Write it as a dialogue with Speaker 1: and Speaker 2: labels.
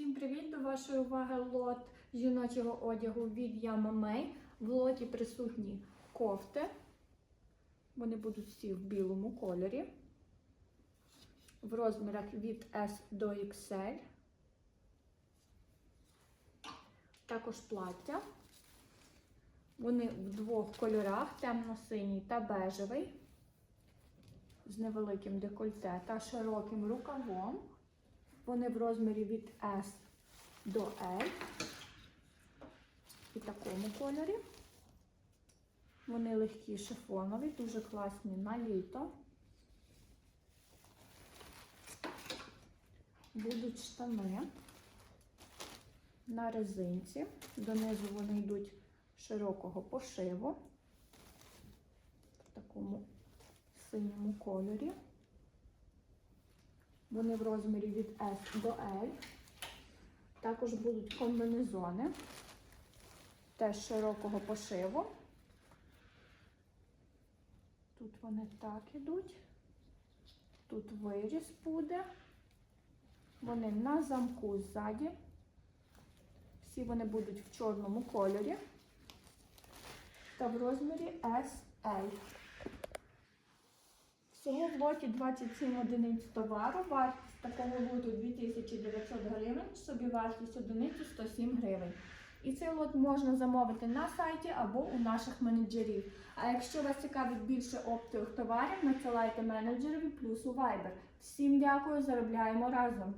Speaker 1: Всім привіт! До вашої уваги лот жіночого одягу від May. В лоті присутні кофти. Вони будуть всі в білому кольорі. В розмірах від S до XL. Також плаття. Вони в двох кольорах: темно-синій та бежевий. З невеликим декольте та широким рукавом. Вони в розмірі від S до L. І такому кольорі. Вони легкі шифонові, дуже класні на літо. Будуть штани на резинці. Донизу вони йдуть широкого пошиву. В такому синьому кольорі. Вони в розмірі від S до L. Також будуть комбінезони, теж широкого пошиву. Тут вони так ідуть. Тут виріз буде. Вони на замку ззаді. Всі вони будуть в чорному кольорі та в розмірі SL. Всього в лоті 27 одиниць товару, вартість такого лоту 2900 гривень, собі вартість одиниці 107 гривень. І цей лот можна замовити на сайті або у наших менеджерів. А якщо вас цікавить більше оптових товарів, надсилайте менеджерові плюс у Viber. Всім дякую, заробляємо разом!